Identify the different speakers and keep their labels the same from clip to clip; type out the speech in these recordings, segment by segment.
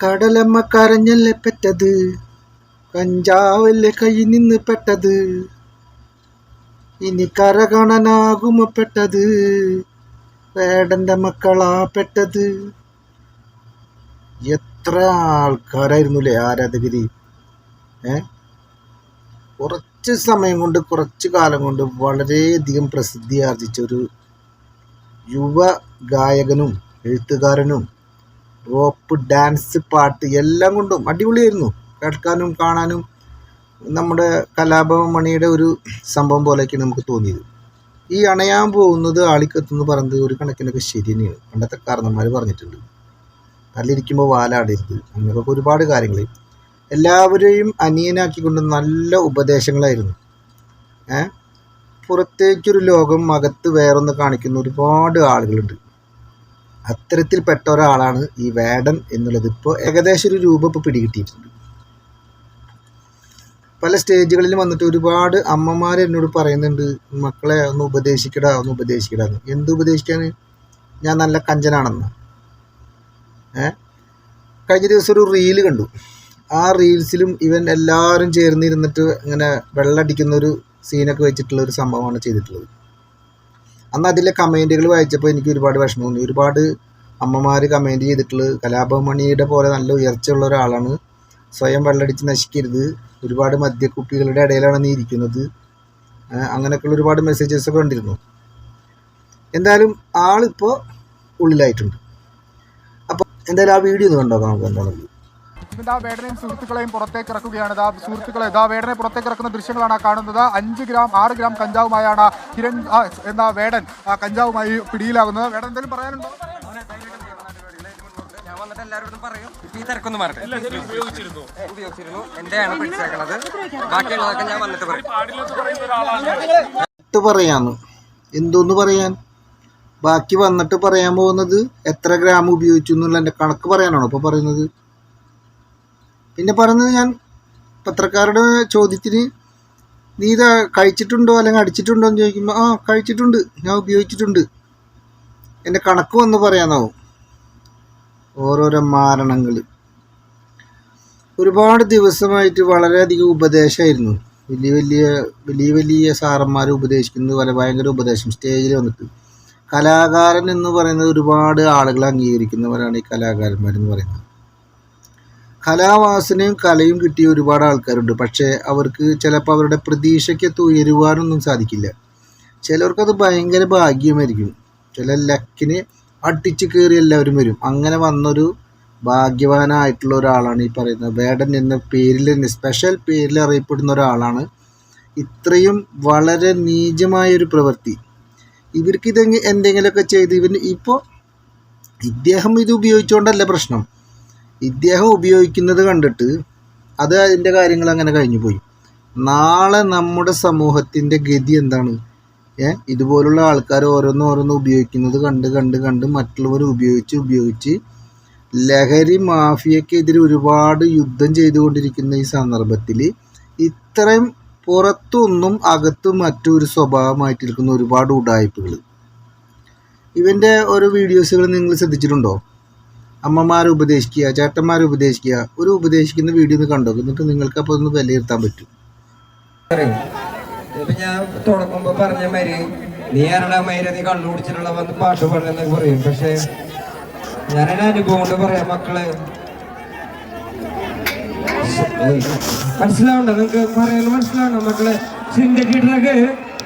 Speaker 1: കടലമ്മ കരഞ്ഞല്ലേ പെറ്റത്? കഞ്ചാവല്ലേ കൈ നിന്ന് പെട്ടത്? ഇനി കരകണനാകുമ കാണാനാകുമോ പെട്ടത്? വേടന്റെ മക്കളാ പെട്ടത്? എത്ര ആൾക്കാരായിരുന്നുല്ലേ ആരാധകര്? ഏ? കുറച്ച് സമയം കൊണ്ട് കുറച്ച് കാലം കൊണ്ട് വളരെയധികം പ്രസിദ്ധി ആർജിച്ച ഒരു യുവ ഗായകനും എഴുത്തുകാരനും റോപ്പ് ഡാൻസ് പാട്ട് എല്ലാം കൊണ്ടും അടിപൊളിയായിരുന്നു. കേൾക്കാനും കാണാനും നമ്മുടെ കലാഭവൻ മണിയുടെ ഒരു സംഭവം പോലെയൊക്കെയാണ് നമുക്ക് തോന്നിയത്. ഈ അണയാൻ പോകുന്നത് ആളിക്കത്തെന്ന് പറയുന്നത് ഒരു കണക്കിനൊക്കെ ശരി തന്നെയാണ്. പണ്ടത്തെ കാരണന്മാർ പറഞ്ഞിട്ടുണ്ട്. കല്ലിരിക്കുമ്പോൾ വാലാടരുത്. അങ്ങനെയൊക്കെ ഒരുപാട് കാര്യങ്ങൾ എല്ലാവരെയും അനിയനാക്കിക്കൊണ്ട് നല്ല ഉപദേശങ്ങളായിരുന്നു. ഏഹ് പുറത്തേക്കൊരു ലോകം അകത്ത് വേറൊന്ന് കാണിക്കുന്ന ഒരുപാട് ആളുകളുണ്ട്. അത്തരത്തിൽപ്പെട്ട ഒരാളാണ് ഈ വേടൻ എന്നുള്ളത്. ഇപ്പോൾ ഏകദേശം ഒരു രൂപം ഇപ്പോൾ പിടികിട്ടിയിട്ടുണ്ട്. പല സ്റ്റേജുകളിൽ വന്നിട്ട് ഒരുപാട് അമ്മമാർ എന്നോട് പറയുന്നുണ്ട് മക്കളെ ഒന്ന് ഉപദേശിക്കടാ ഒന്ന് ഉപദേശിക്കടാ എന്ന്. എന്ത് ഉപദേശിക്കാൻ ഞാൻ നല്ല കഞ്ചനാണെന്ന്. ഏ? കഴിഞ്ഞ ദിവസം ഒരു റീൽ കണ്ടു. ആ റീൽസിലും ഇവൻ എല്ലാവരും ചേർന്നിരുന്നിട്ട് ഇങ്ങനെ വെള്ളമടിക്കുന്ന ഒരു സീനൊക്കെ വെച്ചിട്ടുള്ള ഒരു സംഭവമാണ് ചെയ്തിട്ടുള്ളത്. അന്ന് അതിലെ കമന്റുകൾ വായിച്ചപ്പോൾ എനിക്ക് ഒരുപാട് വിഷമം തോന്നി. ഒരുപാട് അമ്മമാർ കമന്റ് ചെയ്തിട്ടുള്ളത് കലാഭമണിയുടെ പോലെ നല്ല ഉയർച്ചയുള്ള ഒരാളാണ്. സ്വയം വെള്ളടിച്ച് നശിക്കരുത്. ഒരുപാട് മദ്യക്കുപ്പികളുടെ ഇടയിലാണ് നീ ഇരിക്കുന്നത്. അങ്ങനെയൊക്കെയുള്ള ഒരുപാട് മെസ്സേജസ് ഒക്കെ കണ്ടിരുന്നു. എന്തായാലും ആളിപ്പോൾ ഉള്ളിലായിട്ടുണ്ട്. അപ്പോൾ എന്തായാലും ആ വീഡിയോ ഒന്ന് കണ്ടോക്കാം. നമുക്ക് എന്താണെന്നുള്ളത്
Speaker 2: ഇതാ വേടനെയും സുഹൃത്തുക്കളെയും പുറത്തേക്ക് ഇറക്കുകയാണ്. ഇതാ സുഹൃത്തുക്കളെ ഇതാ വേടനെ പുറത്തേക്ക് ഇറക്കുന്ന ദൃശ്യങ്ങളാണ് കാണുന്നത്. അഞ്ച് ഗ്രാം ആറ് ഗ്രാം കഞ്ചാവുമായാണ് കിരൺ എന്താ എന്ന വേടൻ ആ, കഞ്ചാവുമായി പിടിയിലാകുന്നത്. വേടൻ എന്തെങ്കിലും പറയാനുണ്ടോ?
Speaker 3: ഞാൻ വന്നിട്ട് എല്ലാവരോടും പറയും. ഈ തിരക്കൊന്നും മാറട്ടെ. ഉപയോഗിച്ചിരുന്നു. എന്റെയാണ് പിടിച്ചേക്കണത് ബാക്കിയുള്ളതൊക്കെ ഞാൻ വന്നിട്ട് പറയും.
Speaker 1: പറയാന്ന് എന്തോന്ന് പറയാൻ? ബാക്കി വന്നിട്ട് പറയാൻ പോകുന്നത് എത്ര ഗ്രാം ഉപയോഗിച്ചു എന്നുള്ള എന്റെ കണക്ക് പറയാനാണോ ഇപ്പോൾ പറയുന്നത്? പിന്നെ പറയുന്നത് ഞാൻ പത്രക്കാരുടെ ചോദ്യത്തിന് നീ ഇത് കഴിച്ചിട്ടുണ്ടോ അല്ലെങ്കിൽ അടിച്ചിട്ടുണ്ടോ എന്ന് ചോദിക്കുമ്പോൾ ആ കഴിച്ചിട്ടുണ്ട്. ഞാൻ ഉപയോഗിച്ചിട്ടുണ്ട്. എന്റെ കണക്ക് വന്ന് പറയാനാവും. ഓരോരോ മാരണങ്ങൾ ഒരുപാട് ദിവസമായിട്ട് വളരെയധികം ഉപദേശമായിരുന്നു വലിയ വലിയ വലിയ വലിയ സാറന്മാർ ഉപദേശിക്കുന്നത് പോലെ ഭയങ്കര ഉപദേശം സ്റ്റേജിൽ വന്നിട്ട്. കലാകാരൻ എന്ന് പറയുന്നത് ഒരുപാട് ആളുകൾ അംഗീകരിക്കുന്നവരാണ് ഈ കലാകാരന്മാരെന്ന് പറയുന്നത്. കലാവാസനയും കലയും കിട്ടിയ ഒരുപാട് ആൾക്കാരുണ്ട്. പക്ഷേ അവർക്ക് ചിലപ്പോൾ അവരുടെ പ്രതീക്ഷയ്ക്കത്ത് ഉയരുവാനൊന്നും സാധിക്കില്ല. ചിലർക്കത് ഭയങ്കര ഭാഗ്യമായിരിക്കും. ചില ലക്കിന് അട്ടിച്ച് കയറി എല്ലാവരും വരും. അങ്ങനെ വന്നൊരു ഭാഗ്യവാനായിട്ടുള്ള ഒരാളാണ് ഈ പറയുന്നത് വേടൻ എന്ന പേരിൽ തന്നെ സ്പെഷ്യൽ പേരിൽ അറിയപ്പെടുന്ന ഒരാളാണ്. ഇത്രയും വളരെ നീചമായൊരു പ്രവൃത്തി. ഇവർക്ക് ഇത് എന്തെങ്കിലുമൊക്കെ ചെയ്ത് ഇവന് ഇപ്പോൾ ഇദ്ദേഹം ഇത് ഉപയോഗിച്ചുകൊണ്ടല്ല പ്രശ്നം. ഇദ്ദേഹം ഉപയോഗിക്കുന്നത് കണ്ടിട്ട് അത് അതിന്റെ കാര്യങ്ങൾ അങ്ങനെ കഴിഞ്ഞു പോയി. നാളെ നമ്മുടെ സമൂഹത്തിന്റെ ഗതി എന്താണ്? ഏ? ഇതുപോലുള്ള ആൾക്കാർ ഓരോന്ന് ഓരോന്ന് ഉപയോഗിക്കുന്നത് കണ്ട് കണ്ട് കണ്ട് മറ്റുള്ളവർ ഉപയോഗിച്ച് ഉപയോഗിച്ച് ലഹരി മാഫിയക്കെതിരെ ഒരുപാട് യുദ്ധം ചെയ്തുകൊണ്ടിരിക്കുന്ന ഈ സന്ദർഭത്തിൽ ഇത്രയും പുറത്തൊന്നും അകത്തും മറ്റൊരു സ്വഭാവമായിട്ടിരിക്കുന്ന ഒരുപാട് ഉടായ്പകൾ ഇവന്റെ ഓരോ വീഡിയോസുകൾ നിങ്ങൾ ശ്രദ്ധിച്ചിട്ടുണ്ടോ? അമ്മമാരെ ഉപദേശിക്കുക ചേട്ടന്മാരെ ഉപദേശിക്കുക ഒരു ഉപദേശിക്കുന്ന വീഡിയോ ഒന്ന് കണ്ടോ? എന്നിട്ട് നിങ്ങൾക്ക് അപ്പോൾ ഒന്ന് വിലയിരുത്താൻ പറ്റും.
Speaker 3: ഞാൻ തുടങ്ങുമ്പോ പറഞ്ഞ മാതിരി നീ ആരുടെ മൈര നീ കണ്ടുപിടിച്ചിട്ടുള്ള വന്ന് പാട്ട് പാടുന്നൊക്കെ പറയും. പക്ഷെ ഞാനൊരു അനുഭവം കൊണ്ട് പറയാം മക്കളെ. മനസ്സിലാവണ്ട? നിങ്ങക്ക് പറയുന്നത് മനസ്സിലാവണ്ട മക്കളെ? സിന്തറ്റിക് ഡ്രഗ്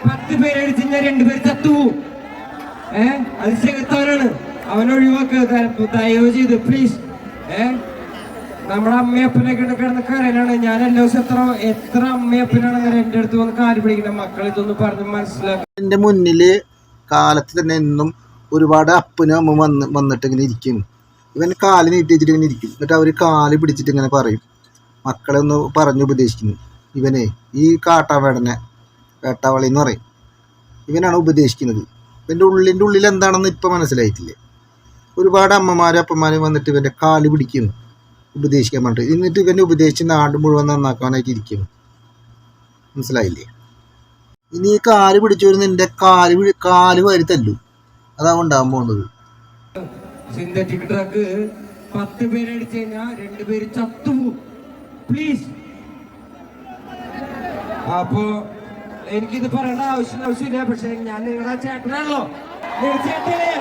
Speaker 3: പത്ത് പേരടിച്ച് ഞാൻ രണ്ടുപേര് ചത്തുപോകും ഏഹ് അത് ചെകുത്താനാണ് ദയ- ദയവ് ചെയ്ത് പ്ലീസ് ഏ? നമ്മുടെ അമ്മയപ്പനെ കിടന്ന് കരനാണ് ഞാൻ എല്ലാ ദിവസം എത്ര എത്ര അമ്മയപ്പനാണ് എന്റെ അടുത്ത് വന്ന് കാര്യം പിടിക്കുന്ന മക്കളെ ഇതൊന്ന് പറഞ്ഞ് മനസ്സിലാക്കുക
Speaker 1: എന്റെ മുന്നിൽ കാലത്ത് തന്നെ എന്നും ഒരുപാട് അപ്പനും അമ്മ വന്ന് വന്നിട്ട് ഇങ്ങനെ ഇരിക്കും. ഇവൻ കാൽ നീട്ടി വെച്ചിട്ട് ഇങ്ങനെ ഇരിക്കും. എന്നിട്ട് അവർ കാൽ പിടിച്ചിട്ട് ഇങ്ങനെ പറയും. മക്കളെ ഒന്ന് പറഞ്ഞു ഉപദേശിക്കുന്നു. ഇവനെ ഈ കാട്ടാവേടനെ വേട്ടാവളി എന്ന് പറയും. ഇവനാണ് ഉപദേശിക്കുന്നത്. ഇവന്റെ ഉള്ളിന്റെ ഉള്ളിൽ എന്താണെന്ന് ഇപ്പം മനസ്സിലായിട്ടില്ലേ? ഒരുപാട് അമ്മമാരും അപ്പന്മാരും വന്നിട്ട് ഇവന്റെ കാൽ പിടിക്കും ഉപദേശിക്കാൻ പറഞ്ഞിട്ട്. എന്നിട്ട് ഇവനെ ഉപദേശിച്ച് നാട് മുഴുവൻ നന്നാക്കാനായിട്ട് ഇരിക്കും മനസ്സിലായില്ലേ? ഇനി കാൽ പിടിച്ചു വരുന്ന എന്റെ കാൽ കാൽ വാരി തല്ലു. അതാ ഉണ്ടാകാൻ പോകുന്നത്.
Speaker 3: സിന്തറ്റിക് ചത്തു പ്ലീസ് അപ്പോ എനിക്കിത് പറയേണ്ട ആവശ്യം ആവശ്യമില്ല. പക്ഷെ ഞാൻ നിങ്ങളുടെ ചേട്ടനാണല്ലോ. ചേട്ടനെ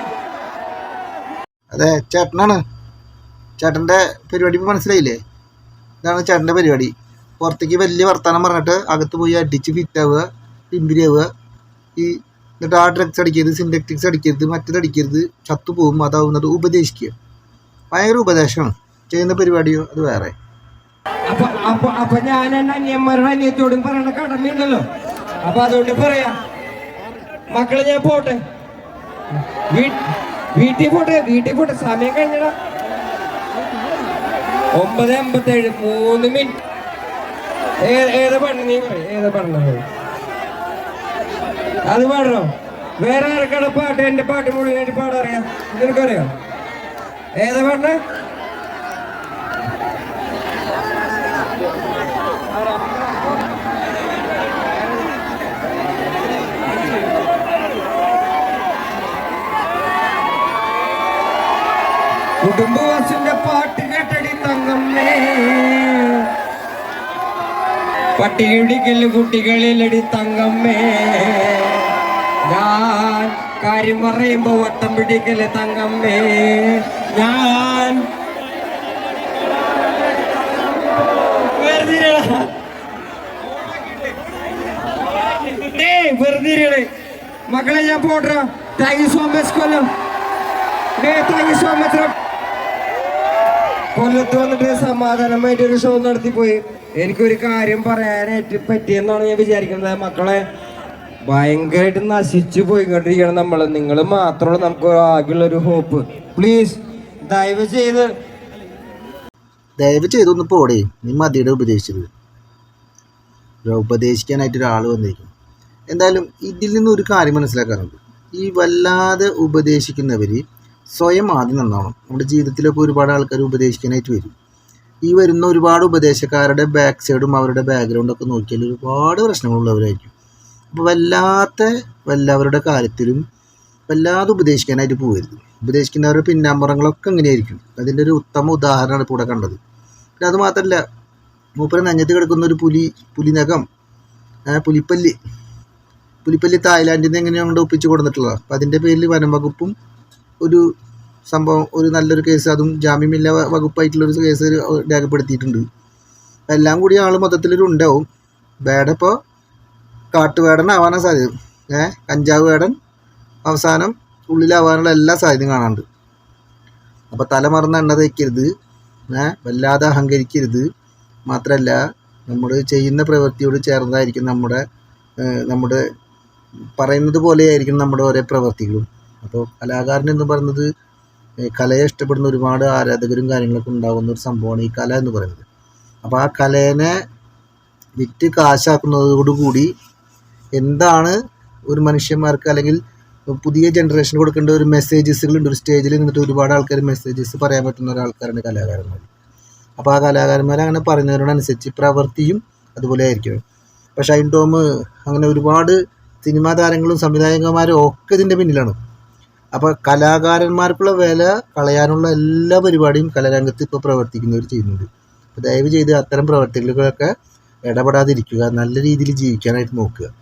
Speaker 1: അതെ ചേട്ടനാണ്. ചേട്ടന്റെ പരിപാടി മനസ്സിലായില്ലേ? ഇതാണ് ചേട്ടന്റെ പരിപാടി. പുറത്തേക്ക് വലിയ വർത്തമാനം പറഞ്ഞിട്ട് അകത്ത് പോയി അടിച്ച് ഫിറ്റാവുക പിമ്പിരി ആവുക. ഈ എന്നിട്ട് ആ ഡ്രഗ്സ് അടിക്കരുത് സിൻഡക്റ്റിക്സ് അടിക്കരുത് മറ്റേത് അടിക്കരുത് ചത്തു പോകും അതാവുന്നത് ഉപദേശിക്കുക. ഭയങ്കര ഉപദേശമാണ്. ചെയ്യുന്ന പരിപാടിയോ അത് വേറെ.
Speaker 3: അപ്പൊ അപ്പൊ ഞാൻ അനിയന്മാരുടെ അനിയത്തോടും പറയണ കടമയുണ്ടല്ലോ. അപ്പൊ അതുകൊണ്ട് പറയാ. മക്കളെ ഞാൻ പോട്ടെ. വീട്ടിൽ പോട്ടെ വീട്ടിൽ പോട്ടെ. സമയം കഴിഞ്ഞടാ. ഒമ്പത് അമ്പത്തേഴ് മൂന്ന് മിനിറ്റ്. ഏതാ പാട്ട് നീ? ഏതാ പാടണത് അത്? പാടണോ? വേറെ ആർക്കാണ് പാട്ട്? എന്റെ പാട്ട് മുഴുവനായിട്ട് പാടറിയാം നിനക്കറിയാം? ഏതാ പാടണേ കുടുംബവാസിന്റെ പാട്ട് കേട്ടടി തങ്ങമ്മേ. പട്ടിയിടിക്കൽ കുട്ടികളിലടി തങ്ങമ്മേ. ഞാൻ കാര്യം പറയുമ്പോ വട്ടം പിടിക്കൽ തങ്കമ്മേ ഞാൻ വെറുതെ. മക്കളെ ഞാൻ പോട്ടോ thank you so much Kollam. Thank you so much കൊല്ലത്ത് വന്നിട്ട് സമാധാനമായിട്ട് ഒരു ഷോ നടത്തി നടത്തിപ്പോയി. എനിക്കൊരു കാര്യം പറയാനായിട്ട് പറ്റിയെന്നാണ് ഞാൻ വിചാരിക്കുന്നത്. മക്കളെ ഭയങ്കരമായിട്ട് നശിച്ചു പോയിക്കൊണ്ടിരിക്കണം നമ്മൾ നിങ്ങൾ മാത്രമുള്ള നമുക്ക് ആകെയുള്ള ഒരു ഹോപ്പ് പ്ലീസ് ദയവ് ചെയ്ത്
Speaker 1: ദയവ് ചെയ്തൊന്ന് പോടേ. നീ മതിയുടെ ഉപദേശിച്ചത്. ഉപദേശിക്കാനായിട്ട് ഒരാൾ വന്നിരിക്കും എന്തായാലും ഇതിൽ നിന്ന് ഒരു കാര്യം മനസ്സിലാക്കാറുണ്ട് ഈ വല്ലാതെ ഉപദേശിക്കുന്നവർ സ്വയം ആദ്യം നന്നാവണം. നമ്മുടെ ജീവിതത്തിലൊക്കെ ഒരുപാട് ആൾക്കാർ ഉപദേശിക്കാനായിട്ട് വരും. ഈ വരുന്ന ഒരുപാട് ഉപദേശക്കാരുടെ ബാക്ക് സൈഡും അവരുടെ ബാക്ക്ഗ്രൗണ്ടൊക്കെ നോക്കിയാൽ ഒരുപാട് പ്രശ്നങ്ങളുള്ളവരായിരിക്കും. അപ്പോൾ വല്ലാത്ത വല്ലവരുടെ കാര്യത്തിലും വല്ലാതെ ഉപദേശിക്കാനായിട്ട് പോകരുത് ഉപദേശിക്കുന്നവരുടെ പിന്നാമ്പുറങ്ങളൊക്കെ എങ്ങനെയായിരിക്കും അതിന്റെ ഒരു ഉത്തമ ഉദാഹരണമാണ് ഇപ്പോൾ ഇവിടെ കണ്ടത്. പിന്നെ അത് മാത്രമല്ല മൂപ്പര നഞ്ഞത്ത് കിടക്കുന്ന ഒരു പുലി പുലിനകം ആ, പുലിപ്പല്ലി. പുലിപ്പല്ലി തായ്ലാൻഡിൽ നിന്ന് എങ്ങനെയാണ് ഒപ്പിച്ച് കൊടുത്തിട്ടുള്ളത്. അപ്പം അതിന്റെ പേരിൽ വനം വകുപ്പും ഒരു സംഭവം ഒരു നല്ലൊരു കേസ് അതും ജാമ്യമില്ല വകുപ്പായിട്ടുള്ളൊരു കേസ് രേഖപ്പെടുത്തിയിട്ടുണ്ട്. എല്ലാം കൂടി ആൾ മൊത്തത്തിലൊരു ഉണ്ടാവും. വേടപ്പോൾ കാട്ടുവേടനാവാനാണ് സാധ്യത. ഏ? കഞ്ചാവ് വേടൻ അവസാനം ഉള്ളിലാവാനുള്ള എല്ലാ സാധ്യതയും കാണാനുണ്ട്. അപ്പോൾ തല മറന്ന് എണ്ണ തേക്കരുത്. ഏ? വല്ലാതെ അഹങ്കരിക്കരുത്. മാത്രമല്ല നമ്മൾ ചെയ്യുന്ന പ്രവൃത്തിയോട് ചേർന്നതായിരിക്കും നമ്മുടെ നമ്മുടെ പറയുന്നത് പോലെയായിരിക്കും നമ്മുടെ ഓരോ പ്രവൃത്തികളും. അപ്പോൾ കലാകാരൻ എന്ന് പറയുന്നത് കലയെ ഇഷ്ടപ്പെടുന്ന ഒരുപാട് ആരാധകരും കാര്യങ്ങളൊക്കെ ഉണ്ടാകുന്ന ഒരു സംഭവമാണ് ഈ കല എന്ന് പറയുന്നത്. അപ്പോൾ ആ കലേനെ വിറ്റ് കാശാക്കുന്നതോടുകൂടി എന്താണ് ഒരു മനുഷ്യന്മാർക്ക് അല്ലെങ്കിൽ പുതിയ ജനറേഷന് കൊടുക്കേണ്ട ഒരു മെസ്സേജസുകളുണ്ട് ഒരു സ്റ്റേജിൽ നിന്നിട്ട് ഒരുപാട് ആൾക്കാർ മെസ്സേജസ് പറയാൻ പറ്റുന്ന ഒരാൾക്കാരാണ് കലാകാരന്മാർ അപ്പോൾ ആ കലാകാരന്മാർ അങ്ങനെ പറയുന്നതിനോടനുസരിച്ച് പ്രവൃത്തിയും അതുപോലെ ആയിരിക്കും. പക്ഷേ ഷൈൻ ടോം അങ്ങനെ ഒരുപാട് സിനിമാ താരങ്ങളും സംവിധായകന്മാരും ഒക്കെ ഇതിന്റെ പിന്നിലാണ്. അപ്പോൾ കലാകാരന്മാർക്കുള്ള വില കളയാനുള്ള എല്ലാ പരിപാടിയും കലാരംഗത്ത് ഇപ്പോൾ പ്രവർത്തിക്കുന്നവർ ചെയ്യുന്നുണ്ട്. അപ്പോൾ ദയവ് ചെയ്ത് അത്തരം പ്രവർത്തികളൊക്കെ ഇടപെടാതിരിക്കുക നല്ല രീതിയിൽ ജീവിക്കാനായിട്ട് നോക്കുക.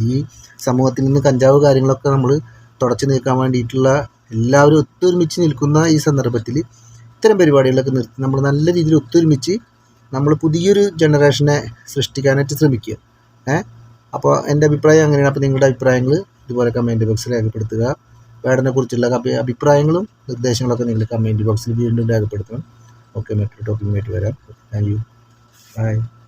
Speaker 1: ഈ സമൂഹത്തിൽ നിന്ന് കഞ്ചാവ് കാര്യങ്ങളൊക്കെ നമ്മൾ തുടച്ചു നീക്കാൻ വേണ്ടിയിട്ടുള്ള എല്ലാവരും ഒത്തൊരുമിച്ച് നിൽക്കുന്ന ഈ സന്ദർഭത്തിൽ ഇത്തരം പരിപാടികളൊക്കെ നിർത്തി നമ്മൾ നല്ല രീതിയിൽ ഒത്തൊരുമിച്ച് നമ്മൾ പുതിയൊരു ജനറേഷനെ സൃഷ്ടിക്കാനായിട്ട് ശ്രമിക്കുക. ഏഹ്? അപ്പോൾ എന്റെ അഭിപ്രായം അങ്ങനെയാണ്. അപ്പോൾ നിങ്ങളുടെ അഭിപ്രായങ്ങൾ ഇതുപോലെ കമന്റ് ബോക്സിൽ രേഖപ്പെടുത്തുക. വേടനെ കുറിച്ചുള്ള അഭി- അഭിപ്രായങ്ങളും നിർദ്ദേശങ്ങളൊക്കെ നിങ്ങൾ കമന്റ് ബോക്സിൽ വീണ്ടും രേഖപ്പെടുത്തണം. ഓക്കെ മറ്റൊരു ടോപ്പിക്കുമായിട്ട് വരാം. Thank you by